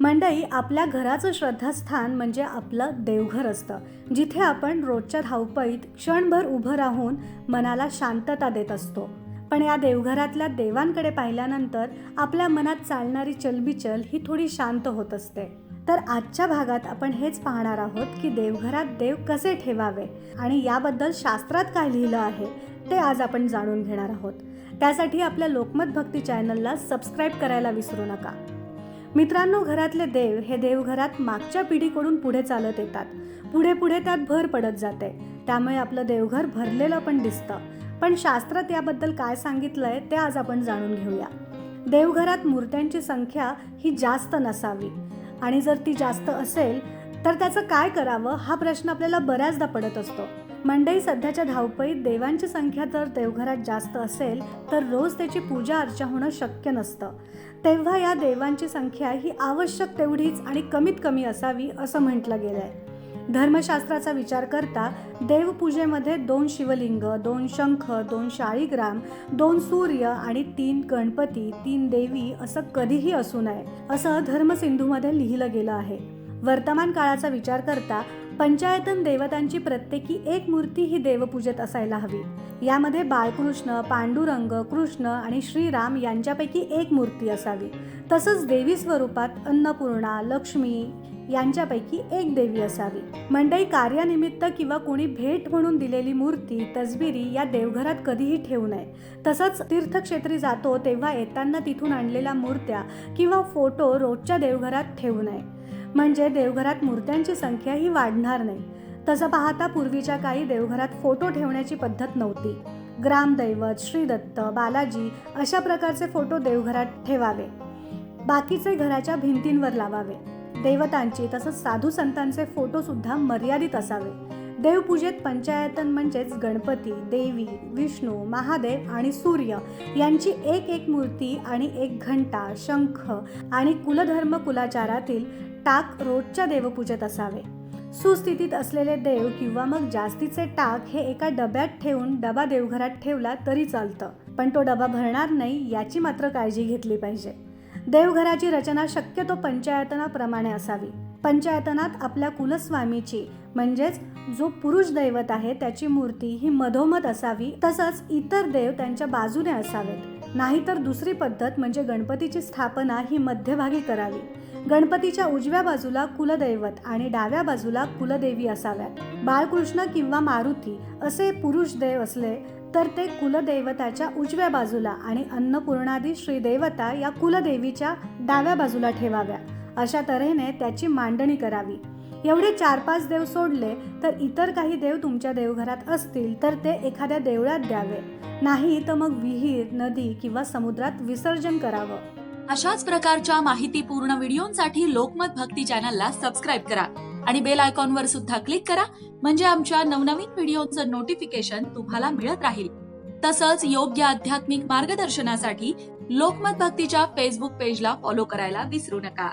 मंडई आपल्या घराचं श्रद्धास्थान म्हणजे आपलं देवघर असतं. जिथे आपण रोजच्या धावपळीत क्षणभर उभं राहून मनाला शांतता देत असतो. पण या देवघरातल्या देवांकडे पाहिल्यानंतर आपल्या मनात चालणारी चलबिचल ही थोडी शांत होत असते. तर आजच्या भागात आपण हेच पाहणार आहोत की देवघरात देव कसे ठेवावे आणि याबद्दल शास्त्रात काय लिहिलं आहे ते आज आपण जाणून घेणार आहोत. त्यासाठी आपल्या लोकमत भक्ती चॅनलला सबस्क्राईब करायला विसरू नका. मित्रांनो घरातले देव हे देवघरात मागच्या पिढीकडून पुढे चालत येतात. पुढे पुढे त्यात भर पडत जाते. त्यामुळे आपलं देवघर भरलेलं पण दिसतं. पण शास्त्रात याबद्दल काय सांगितलंय ते आज आपण जाणून घेऊया. देवघरात मूर्त्यांची संख्या ही जास्त नसावी. आणि जर ती जास्त असेल तर त्याचं काय करावं हा प्रश्न आपल्याला बऱ्याचदा पडत असतो. मंडई सध्याच्या धावपळीत देवांची संख्या जर देवघरात जास्त असेल तर रोज त्याची पूजा अर्चा होणं शक्य नसतं. तेव्हा या देवांची संख्या ही आवश्यक तेवढीच आणि कमीत कमी असावी असं म्हटलं गेलं आहे धर्मशास्त्राचा विचार करता देवपूजेमध्ये दोन शिवलिंग दोन शंख दोन शाळीग्राम दोन सूर्य आणि तीन गणपती तीन देवी असं कधीही असू नये असं धर्मसिंधूमध्ये लिहिलं गेलं आहे. वर्तमान काळाचा विचार करता पंचायतन देवतांची प्रत्येकी एक मूर्ती ही देवपूजेत असायला हवी. यामध्ये बाळकृष्ण पांडुरंग कृष्ण आणि श्रीराम यांच्यापैकी एक मूर्ती असावी. तसंच देवी स्वरूपात अन्नपूर्णा लक्ष्मी यांच्यापैकी एक देवी असावी. मंडई कार्यानिमित्त किंवा कोणी भेट म्हणून दिलेली मूर्ती तसबिरी या देवघरात कधीही ठेवू नये. तसंच तीर्थक्षेत्री जातो तेव्हा येताना तिथून आणलेल्या मूर्त्या किंवा फोटो रोजच्या देवघरात ठेवू नये. म्हणजे देवघरात मूर्त्यांची संख्या ही वाढणार नाही. तसं पाहता पूर्वीच्या काही देवघरात फोटो ठेवण्याची पद्धत नव्हती. ग्रामदैवत श्रीदत्त बालाजी अशा प्रकारचे फोटो देवघरात ठेवावे. बाकीचे घराच्या भिंतींवर लावावे. देवतांची तसंच साधू संतांचे फोटो सुद्धा मर्यादित असावे. देवपूजेत पंचायतन म्हणजेच गणपती देवी विष्णू महादेव आणि सूर्य यांची एक एक मूर्ती आणि एक घंटा शंख आणि कुलधर्म कुलाचारातील टाक रोजच्या देवपूजेत असावे. सुस्थितीत असलेले देव किंवा मग जास्तीचे टाक हे एका डब्यात ठेवून डबा देवघरात ठेवला तरी चालतं. पण तो डबा भरणार नाही याची मात्र काळजी घेतली पाहिजे. देवघराची रचना शक्यतो पंचायतनाप्रमाणे असावी. पंचायतनात आपल्या कुलस्वामीची म्हणजेच जो पुरुष दैवत आहे त्याची मूर्ती ही मधोमध असावी. तसंच इतर देव त्यांच्या बाजूने असावेत. नाहीतर दुसरी पद्धत म्हणजे गणपतीची स्थापना ही मध्यभागी करावी. गणपतीच्या उजव्या बाजूला कुलदैवत आणि डाव्या बाजूला कुलदेवी असाव्यात. बाळकृष्ण किंवा मारुती असे पुरुष देव असले तर ते कुलदैवताच्या उजव्या बाजूला आणि अन्नपूर्णादी श्रीदेवता या कुलदेवीच्या डाव्या बाजूला ठेवाव्या. अशा तऱ्हेने त्याची मांडणी करावी. एवढे चार पाच देव सोडले तर इतर काही देव तुमच्या देवघरात असतील तर ते एखाद्या देवळात द्यावे. नाही तर मग विहीर नदी किंवा समुद्रात विसर्जन करावं. अशाच प्रकारच्या माहितीपूर्ण व्हिडिओंसाठी लोकमत भक्ती चॅनलला सबस्क्राईब करा आणि बेल आयकॉनवर सुद्धा क्लिक करा म्हणजे आमच्या नवनवीन व्हिडिओचं नोटिफिकेशन तुम्हाला मिळत राहील. तसंच योग्य आध्यात्मिक मार्गदर्शनासाठी लोकमत भक्तीच्या फेसबुक पेजला फॉलो करायला विसरू नका.